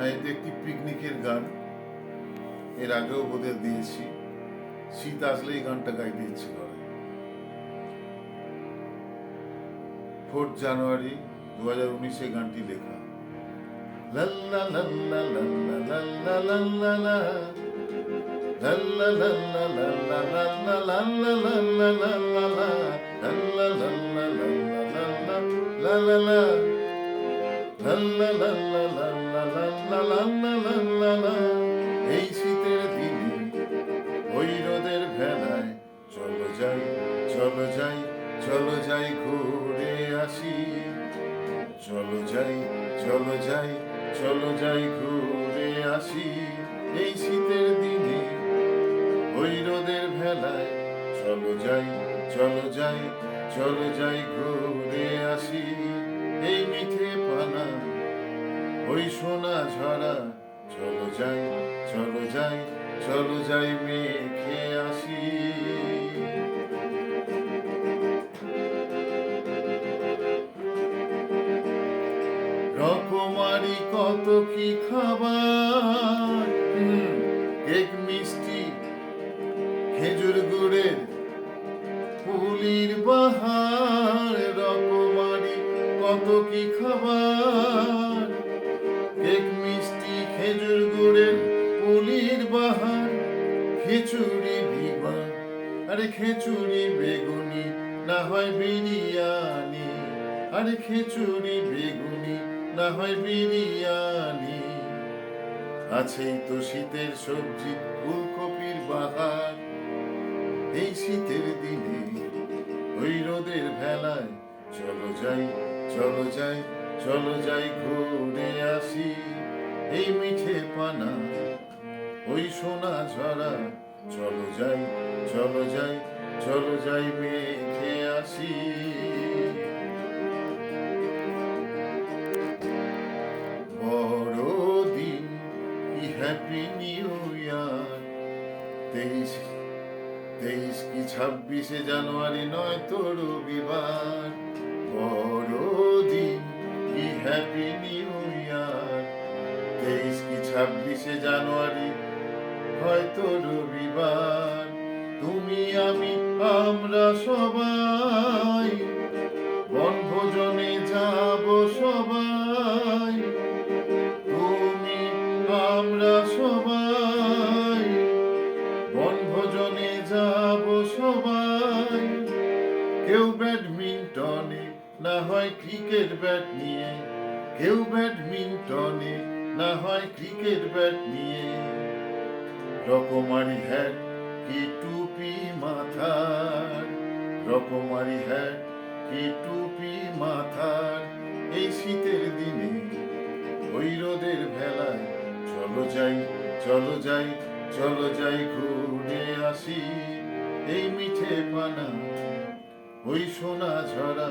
হ্যাঁ একটি পিকনিকের গান এর আগেও বোধহয় দিয়েছি শীত আসলে এই গানটা গাইতে ইচ্ছে করে ফোর্থ জানুয়ারি দু হাজার উনিশে গানটি লেখা লাল্লা লাল্লা লাল্লা লাল্লা লাল্লা লা। লাল্লা লাল্লা লাল্লা লাল্লা লাল্লা লাল্লা লাল্লা লা। লাল্লা লাল্লা লাল্লা লাল্লা লাল্লা লা। লাল্লা লাল্লা লাল্লা লাল্লা লা। এই শীতের দিনে ওই রোদের ভেলায় চলো যাই চলো যাই চলো যাই ঘুরে আসি চলো যাই চলো যাই চলো যাই ঘুরে আসি এই শীতের দিনে ওই রোদের ভেলায় চলো যাই চলো যাই চলো যাই ঘুরে আসি এই মিঠে পানা ওই সোনা ঝরা, চলো যাই চলো যাই চলো যাই মেখে আসি। রকমারি কত কি খাবার কেক মিষ্টি, খেজুর গুড়ের পুলির বাহার, রকমারি কত কি খাবার। কেক মিষ্টি খেজুর গুড়ের পুলির বাহার, খিচুড়ি ভিবা আরে খিচুড়ি বেগুনি, না হয় বিরিয়ানি। আরে খিচুড়ি বেগুনি, না হয় বিরিয়ানি। আছেই তো শীতের সবজি, ফুলকপির বাহার। এই শীতের দিনে ওই রোদের ভেলায়, চলো যাই চলো যাই। চলো যাই ঘুরে আসি এই মিঠে পানা, ওই সোনা ঝরা। চলো যাই চলো যাই চলো যাই মেখে আসি। বড়দিন কি হ্যাপি নিউ ইয়ার। তেইশ তেইশ কি ছাব্বিশে জানুয়ারি নয় তো রবিবার। ছাব্বিশে জানুয়ারি, হয়তো রবিবার। তুমি, আমি, আমরা সবাই বনভোজনে যাব সবাই। তুমি, আমরা সবাই বনভোজনে যাব সবাই। কেউ ব্যাডমিন্টনে, না হয় ক্রিকেট ব্যাট নিয়ে, কেউ ব্যাডমিন্টনে না হয় ক্রিকেট ব্যাট নিয়ে। রকমারি হ্যাট কি টুপি মাথার? রকমারি হ্যাট কি টুপি মাথার? এই শীতের দিনে ওই রোদের ভেলায় চলো যাই চলো যাই চলো যাই ঘুরে আসি। এই মিঠে পানা, ওই সোনা ঝরা,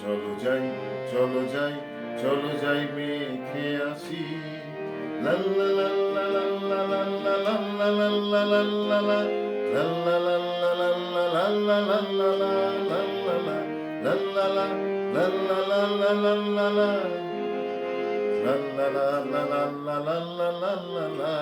চলো যাই চলো যাই চলো যাই মেখে আসি লাল্লা লাল্লা লাল্লা লাল্লা লাল্লা লাল্লা লাল্লা লা। লাল্লা লাল্লা লাল্লা লাল্লা লাল্লা লা, লাল্লা লা,